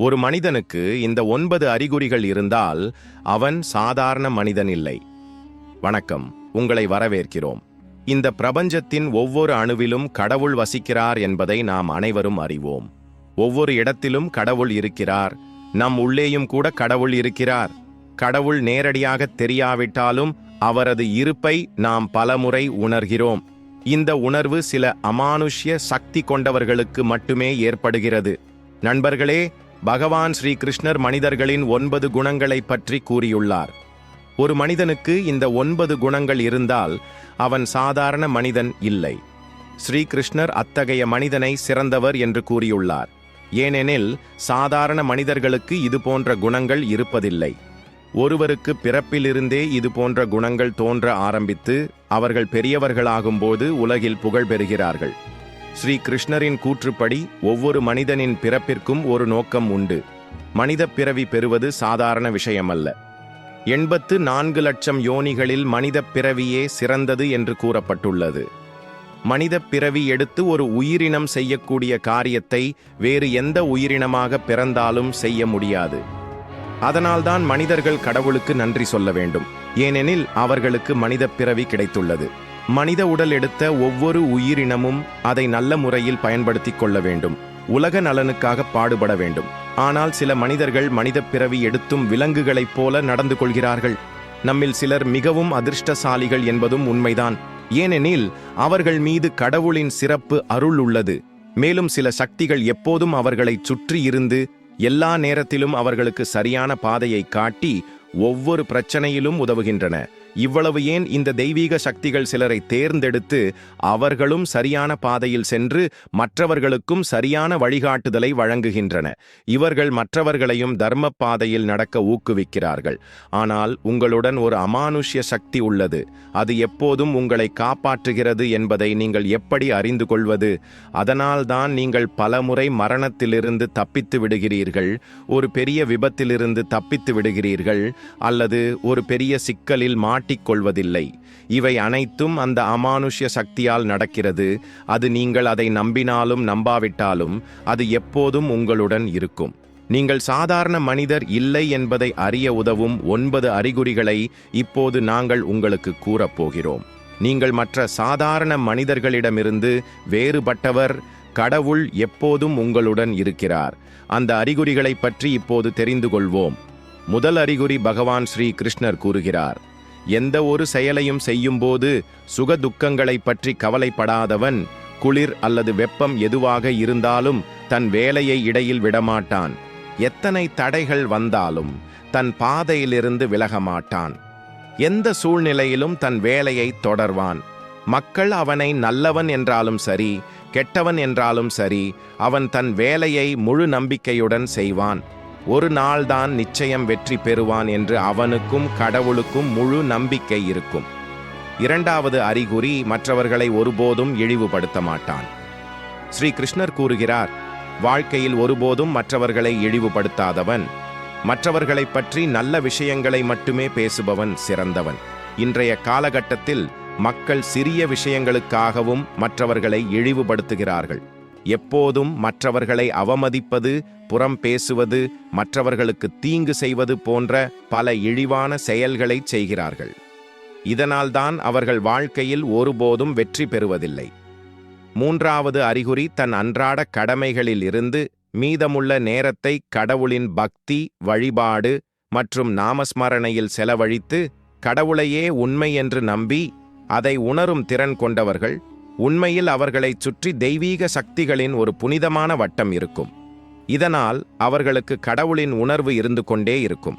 ஒரு மனிதனுக்கு இந்த ஒன்பது அறிகுறிகள் இருந்தால் அவன் சாதாரண மனிதன் இல்லை. வணக்கம் உங்களை வரவேற்கிறோம். இந்த பிரபஞ்சத்தின் ஒவ்வொரு அணுவிலும் கடவுள் வசிக்கிறார் என்பதை நாம் அனைவரும் அறிவோம். ஒவ்வொரு இடத்திலும் கடவுள் இருக்கிறார். நம் உள்ளேயும் கூட கடவுள் இருக்கிறார். கடவுள் நேரடியாக தெரியாவிட்டாலும் அவரது இருப்பை நாம் பலமுறை உணர்கிறோம். இந்த உணர்வு சில அமானுஷ்ய சக்தி கொண்டவர்களுக்கு மட்டுமே ஏற்படுகிறது. நண்பர்களே பகவான் ஸ்ரீ கிருஷ்ணர் மனிதர்களின் ஒன்பது குணங்களைப் பற்றி கூறியுள்ளார். ஒரு மனிதனுக்கு இந்த ஒன்பது குணங்கள் இருந்தால் அவன் சாதாரண மனிதன் இல்லை. ஸ்ரீகிருஷ்ணர் அத்தகைய மனிதனை சிறந்தவர் என்று கூறியுள்ளார். ஏனெனில் சாதாரண மனிதர்களுக்கு இது போன்ற குணங்கள் இருப்பதில்லை. ஒருவருக்கு பிறப்பிலிருந்தே இது போன்ற குணங்கள் தோன்ற ஆரம்பித்து அவர்கள் பெரியவர்களாகும்போது உலகில் புகழ் பெறுகிறார்கள். ஸ்ரீ கிருஷ்ணரின் கூற்றுப்படி ஒவ்வொரு மனிதனின் பிறப்பிற்கும் ஒரு நோக்கம் உண்டு. மனித பிறவி பெறுவது சாதாரண விஷயமல்ல. எண்பத்து நான்கு லட்சம் யோனிகளில் மனித பிறவியே சிறந்தது என்று கூறப்பட்டுள்ளது. மனித பிறவி எடுத்து ஒரு உயிரினம் செய்யக்கூடிய காரியத்தை வேறு எந்த உயிரினமாக பிறந்தாலும் செய்ய முடியாது. அதனால்தான் மனிதர்கள் கடவுளுக்கு நன்றி சொல்ல வேண்டும். ஏனெனில் அவர்களுக்கு மனித பிறவி கிடைத்துள்ளது. மனித உடல் எடுத்த ஒவ்வொரு உயிரினமும் அதை நல்ல முறையில் பயன்படுத்திக் கொள்ள வேண்டும். உலக நலனுக்காக பாடுபட வேண்டும். ஆனால் சில மனிதர்கள் மனித பிறவி எடுத்தும் விலங்குகளைப் போல நடந்து கொள்கிறார்கள். நம்மில் சிலர் மிகவும் அதிர்ஷ்டசாலிகள் என்பதும் உண்மைதான். ஏனெனில் அவர்கள் மீது கடவுளின் சிறப்பு அருள் உள்ளது. மேலும் சில சக்திகள் எப்போதும் அவர்களை சுற்றி இருந்து எல்லா நேரத்திலும் அவர்களுக்கு சரியான பாதையை காட்டி ஒவ்வொரு பிரச்சனையிலும் உதவுகின்றன. இவ்வளவு ஏன் இந்த தெய்வீக சக்திகள் சிலரை தேர்ந்தெடுத்து அவர்களும் சரியான பாதையில் சென்று மற்றவர்களுக்கும் சரியான வழிகாட்டுதலை வழங்குகின்றன. இவர்கள் மற்றவர்களையும் தர்ம பாதையில் நடக்க ஊக்குவிக்கிறார்கள். ஆனால் உங்களுடன் ஒரு அமானுஷ்ய சக்தி உள்ளது. அது எப்போதும் உங்களை காப்பாற்றுகிறது என்பதை நீங்கள் எப்படி அறிந்து கொள்வது? அதனால்தான் நீங்கள் பலமுறை மரணத்திலிருந்து தப்பித்து விடுகிறீர்கள் ஒரு பெரிய விபத்திலிருந்து தப்பித்து விடுகிறீர்கள் அல்லது ஒரு பெரிய சிக்கலில் மாட்டிக்கொள்வதில்லை இவை அனைத்தும் அந்த அமானுஷ்ய சக்தியால் நடக்கிறது. அது நீங்கள் அதை நம்பினாலும் நம்பாவிட்டாலும் அது எப்போதும் உங்களுடன் இருக்கும். நீங்கள் சாதாரண மனிதர் இல்லை என்பதை அறிய உதவும் ஒன்பது அறிகுறிகளை இப்போது நாங்கள் உங்களுக்கு கூறப்போகிறோம் நீங்கள் மற்ற சாதாரண மனிதர்களிடமிருந்து வேறுபட்டவர் கடவுள் எப்போதும் உங்களுடன் இருக்கிறார். அந்த அறிகுறிகளைப் பற்றி இப்போது தெரிந்து கொள்வோம். முதல் அறிகுறி பகவான் ஸ்ரீ கிருஷ்ணர் கூறுகிறார். எந்த ஒரு செயலையும் செய்யும்போது சுகதுக்கங்களை பற்றி கவலைப்படாதவன் குளிர் அல்லது வெப்பம் எதுவாக இருந்தாலும் தன் வேலையை இடையில் விடமாட்டான். எத்தனை தடைகள் வந்தாலும் தன் பாதையிலிருந்து விலக மாட்டான் எந்த சூழ்நிலையிலும் தன் வேலையை தொடர்வான். மக்கள் அவனை நல்லவன் என்றாலும் சரி கெட்டவன் என்றாலும் சரி அவன் தன் வேலையை முழு நம்பிக்கையுடன் செய்வான். ஒரு நாள்தான் நிச்சயம் வெற்றி பெறுவான் என்று அவனுக்கும் கடவுளுக்கும் முழு நம்பிக்கை இருக்கும். இரண்டாவது அறிகுறி மற்றவர்களை ஒருபோதும் இழிவுபடுத்த மாட்டான். ஸ்ரீ கிருஷ்ணர் கூறுகிறார் வாழ்க்கையில் ஒருபோதும் மற்றவர்களை இழிவுபடுத்தாதவன் மற்றவர்களைப் பற்றி நல்ல விஷயங்களை மட்டுமே பேசுபவன் சிறந்தவன். இன்றைய காலகட்டத்தில் மக்கள் சிறிய விஷயங்களுக்காகவும் மற்றவர்களை இழிவுபடுத்துகிறார்கள். எப்போதும் மற்றவர்களை அவமதிப்பது புறம் பேசுவது மற்றவர்களுக்கு தீங்கு செய்வது போன்ற பல இழிவான செயல்களை செய்கிறார்கள். இதனால்தான் அவர்கள் வாழ்க்கையில் ஒருபோதும் வெற்றி பெறுவதில்லை. மூன்றாவது அறிகுறி தன் அன்றாட கடமைகளில் இருந்து மீதமுள்ள நேரத்தை கடவுளின் பக்தி வழிபாடு மற்றும் நாமஸ்மரணையில் செலவழித்து கடவுளையே உண்மை என்று நம்பி அதை உணரும் திறன் கொண்டவர்கள் உண்மையில் அவர்களைச் சுற்றி தெய்வீக சக்திகளின் ஒரு புனிதமான வட்டம் இருக்கும். இதனால் அவர்களுக்கு கடவுளின் உணர்வு இருந்து கொண்டே இருக்கும்.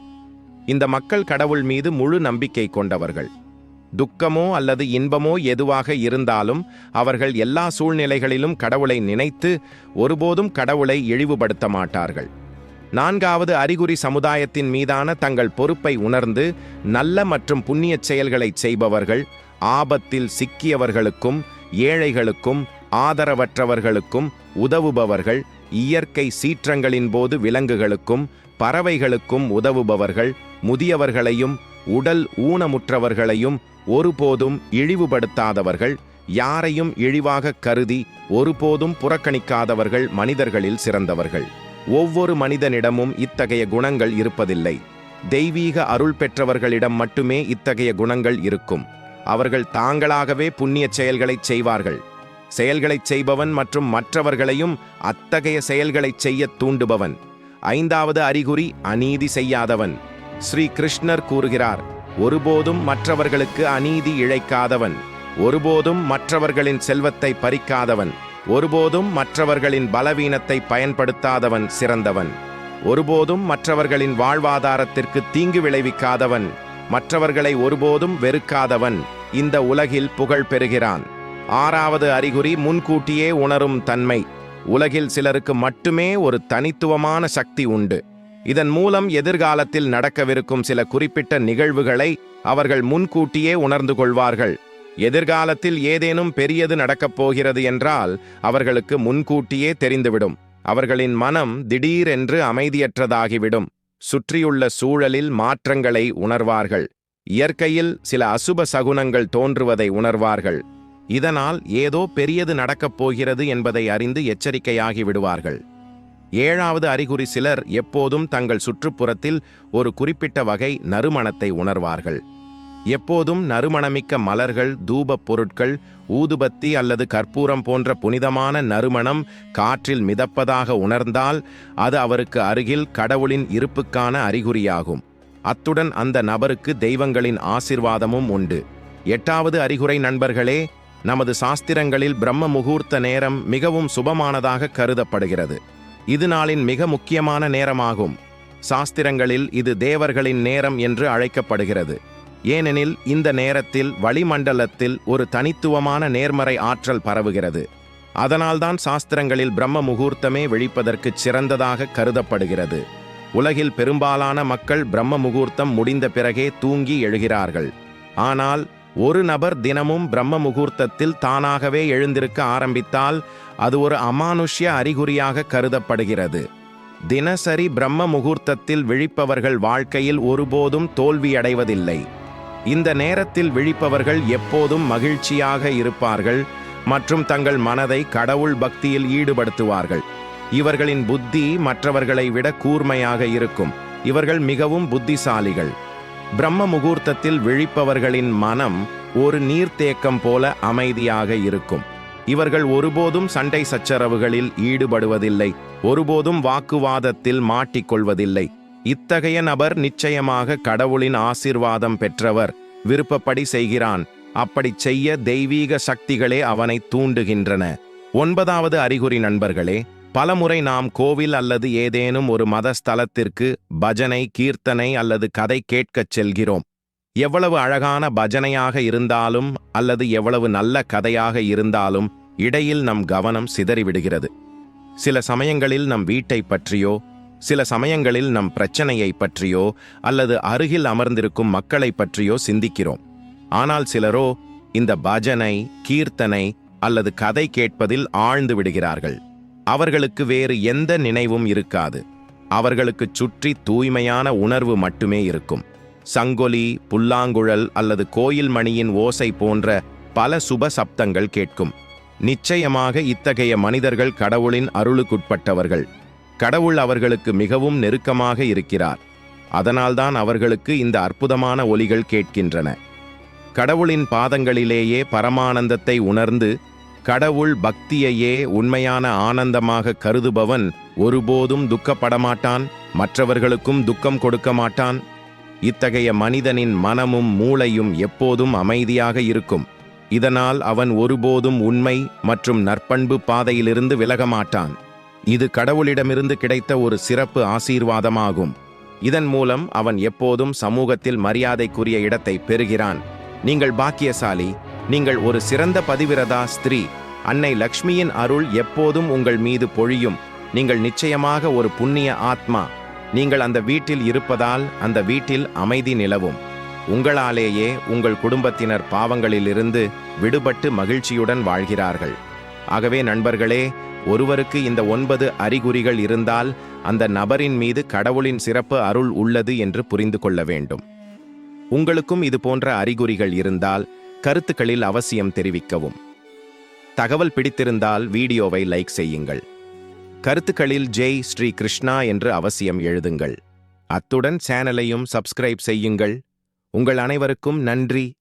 இந்த மக்கள் கடவுள் மீது முழு நம்பிக்கை கொண்டவர்கள். துக்கமோ அல்லது இன்பமோ எதுவாக இருந்தாலும் அவர்கள் எல்லா சூழ்நிலைகளிலும் கடவுளை நினைத்து ஒருபோதும் கடவுளை இழிவுபடுத்த மாட்டார்கள். நான்காவது அறிகுறி சமுதாயத்தின் மீதான தங்கள் பொறுப்பை உணர்ந்து நல்ல மற்றும் புண்ணிய செயல்களைச் செய்பவர்கள் ஆபத்தில் சிக்கியவர்களுக்கும் ஏழைகளுக்கும் ஆதரவற்றவர்களுக்கும் உதவுபவர்கள் இயற்கை சீற்றங்களின் போது விலங்குகளுக்கும் பறவைகளுக்கும் உதவுபவர்கள் முதியவர்களையும் உடல் ஊனமுற்றவர்களையும் ஒருபோதும் இழிவுபடுத்தாதவர்கள் யாரையும் இழிவாக கருதி ஒருபோதும் புறக்கணிக்காதவர்கள் மனிதர்களில் சிறந்தவர்கள். ஒவ்வொரு மனிதனிடமும் இத்தகைய குணங்கள் இருப்பதில்லை. தெய்வீக அருள் பெற்றவர்களிடம் மட்டுமே இத்தகைய குணங்கள் இருக்கும். அவர்கள் தாங்களாகவே புண்ணிய செயல்களைச் செய்வார்கள். செயல்களைச் செய்பவன் மற்றும் மற்றவர்களையும் அத்தகைய செயல்களை செய்யத் தூண்டுபவன். ஐந்தாவது அறிகுறி அநீதி செய்யாதவன். ஸ்ரீ கிருஷ்ணர் கூறுகிறார் ஒருபோதும் மற்றவர்களுக்கு அநீதி இழைக்காதவன். ஒருபோதும் மற்றவர்களின் செல்வத்தை பறிக்காதவன். ஒருபோதும் மற்றவர்களின் பலவீனத்தை பயன்படுத்தாதவன் சிறந்தவன். ஒருபோதும் மற்றவர்களின் வாழ்வாதாரத்திற்கு தீங்கு விளைவிக்காதவன். மற்றவர்களை ஒருபோதும் வெறுக்காதவன் இந்த உலகில் புகழ் பெறுகிறான். ஆறாவது அறிகுறி முன்கூட்டியே உணரும் தன்மை. உலகில் சிலருக்கு மட்டுமே ஒரு தனித்துவமான சக்தி உண்டு. இதன் மூலம் எதிர்காலத்தில் நடக்கவிருக்கும் சில குறிப்பிட்ட நிகழ்வுகளை அவர்கள் முன்கூட்டியே உணர்ந்து கொள்வார்கள். எதிர்காலத்தில் ஏதேனும் பெரியது நடக்கப் போகிறது என்றால் அவர்களுக்கு முன்கூட்டியே தெரிந்துவிடும். அவர்களின் மனம் திடீரென்று அமைதியற்றதாகிவிடும். சுற்றியுள்ள சூழலில் மாற்றங்களை உணர்வார்கள். இயற்கையில் சில அசுப சகுனங்கள் தோன்றுவதை உணர்வார்கள். இதனால் ஏதோ பெரியது நடக்கப் போகிறது என்பதை அறிந்து எச்சரிக்கையாகி விடுவார்கள். ஏழாவது அறிகுறி சிலர் எப்போதும் தங்கள் சுற்றுப்புறத்தில் ஒரு குறிப்பிட்ட வகை நறுமணத்தை உணர்வார்கள். எப்போதும் நறுமணமிக்க மலர்கள் தூபப் பொருட்கள் ஊதுபத்தி அல்லது கற்பூரம் போன்ற புனிதமான நறுமணம் காற்றில் மிதப்பதாக உணர்ந்தால் அது அவருக்கு அருகில் கடவுளின் இருப்புக்கான அறிகுறியாகும். அத்துடன் அந்த நபருக்கு தெய்வங்களின் ஆசிர்வாதமும் உண்டு. எட்டாவது அறிகுறை நண்பர்களே நமது சாஸ்திரங்களில் பிரம்ம முகூர்த்த நேரம் மிகவும் சுபமானதாக கருதப்படுகிறது. இது நாளின் மிக முக்கியமான நேரமாகும். சாஸ்திரங்களில் இது தேவர்களின் நேரம் என்று அழைக்கப்படுகிறது. ஏனெனில் இந்த நேரத்தில் வளிமண்டலத்தில் ஒரு தனித்துவமான நேர்மறை ஆற்றல் பரவுகிறது. அதனால்தான் சாஸ்திரங்களில் பிரம்ம முகூர்த்தமே வெழிப்பதற்கு சிறந்ததாக கருதப்படுகிறது. உலகில் பெரும்பாலான மக்கள் பிரம்ம முகூர்த்தம் முடிந்த பிறகே தூங்கி எழுகிறார்கள். ஆனால் ஒரு நபர் தினமும் பிரம்ம முகூர்த்தத்தில் தானாகவே எழுந்திருக்க ஆரம்பித்தால் அது ஒரு அமானுஷ்ய அறிகுறியாக கருதப்படுகிறது. தினசரி பிரம்ம முகூர்த்தத்தில் விழிப்பவர்கள் வாழ்க்கையில் ஒருபோதும் தோல்வியடைவதில்லை. இந்த நேரத்தில் விழிப்பவர்கள் எப்போதும் மகிழ்ச்சியாக இருப்பார்கள் மற்றும் தங்கள் மனதை கடவுள் பக்தியில் ஈடுபடுத்துவார்கள். இவர்களின் புத்தி மற்றவர்களை விட கூர்மையாக இருக்கும். இவர்கள் மிகவும் புத்திசாலிகள். பிரம்ம முகூர்த்தத்தில் விழிப்பவர்களின் மனம் ஒரு நீர்த்தேக்கம் போல அமைதியாக இருக்கும். இவர்கள் ஒருபோதும் சண்டை சச்சரவுகளில் ஈடுபடுவதில்லை. ஒருபோதும் வாக்குவாதத்தில் மாட்டிக்கொள்வதில்லை. இத்தகைய நபர் நிச்சயமாக கடவுளின் ஆசிர்வாதம் பெற்றவர் விருப்பப்படி செய்கிறான். அப்படிச் செய்ய தெய்வீக சக்திகளே அவனை தூண்டுகின்றன. ஒன்பதாவது அறிகுறி நண்பர்களே பலமுறை நாம் கோவில் அல்லது ஏதேனும் ஒரு மத ஸ்தலத்திற்கு பஜனை கீர்த்தனை அல்லது கதை கேட்கச் செல்கிறோம். எவ்வளவு அழகான பஜனையாக இருந்தாலும் அல்லது எவ்வளவு நல்ல கதையாக இருந்தாலும் இடையில் நம் கவனம் சிதறிவிடுகிறது. சில சமயங்களில் நம் வீட்டை பற்றியோ சில சமயங்களில் நம் பிரச்சனையை பற்றியோ அல்லது அருகில் அமர்ந்திருக்கும் மக்களை பற்றியோ சிந்திக்கிறோம். ஆனால் சிலரோ இந்த பஜனை கீர்த்தனை அல்லது கதை கேட்பதில் ஆழ்ந்து விடுகிறார்கள். அவர்களுக்கு வேறு எந்த நினைவும் இருக்காது. அவர்களுக்கு சுற்றி தூய்மையான உணர்வு மட்டுமே இருக்கும். சங்கொலி புல்லாங்குழல் அல்லது கோயில் மணியின் ஓசை போன்ற பல சுப சப்தங்கள் கேட்கும். நிச்சயமாக இத்தகைய மனிதர்கள் கடவுளின் அருளுக்குட்பட்டவர்கள். கடவுள் அவர்களுக்கு மிகவும் நெருக்கமாக இருக்கிறார். அதனால்தான் அவர்களுக்கு இந்த அற்புதமான ஒலிகள் கேட்கின்றன. கடவுளின் பாதங்களிலேயே பரமானந்தத்தை உணர்ந்து கடவுள் பக்தியையே உண்மையான ஆனந்தமாக கருதுபவன் ஒருபோதும் துக்கப்படமாட்டான் மற்றவர்களுக்கும் துக்கம் கொடுக்க மாட்டான் இத்தகைய மனிதனின் மனமும் மூளையும் எப்போதும் அமைதியாக இருக்கும். இதனால் அவன் ஒருபோதும் உண்மை மற்றும் நற்பண்பு பாதையிலிருந்து விலகமாட்டான். இது கடவுளிடமிருந்து கிடைத்த ஒரு சிறப்பு ஆசீர்வாதமாகும். இதன் மூலம் அவன் எப்போதும் சமூகத்தில் மரியாதைக்குரிய இடத்தை பெறுகிறான். நீங்கள் பாக்கியசாலி நீங்கள் ஒரு சிறந்த பதிவிரதா ஸ்திரீ அன்னை லக்ஷ்மியின் அருள் எப்போதும் உங்கள் மீது பொழியும். நீங்கள் நிச்சயமாக ஒரு புண்ணிய ஆத்மா. நீங்கள் அந்த வீட்டில் இருப்பதால் அந்த வீட்டில் அமைதி நிலவும். உங்களாலேயே உங்கள் குடும்பத்தினர் பாவங்களிலிருந்து விடுபட்டு மகிழ்ச்சியுடன் வாழ்கிறார்கள். ஆகவே நண்பர்களே ஒருவருக்கு இந்த ஒன்பது அறிகுறிகள் இருந்தால் அந்த நபரின் மீது கடவுளின் சிறப்பு அருள் உள்ளது என்று புரிந்து கொள்ள வேண்டும். உங்களுக்கும் இது போன்ற அறிகுறிகள் இருந்தால் கருத்துக்களில் அவசியம் தெரிவிக்கவும். தகவல் பிடித்திருந்தால் வீடியோவை லைக் செய்யுங்கள். கருத்துக்களில் ஜெய் ஸ்ரீ கிருஷ்ணா என்று அவசியம் எழுதுங்கள். அத்துடன் சேனலையும் சப்ஸ்கிரைப் செய்யுங்கள். உங்கள் அனைவருக்கும் நன்றி.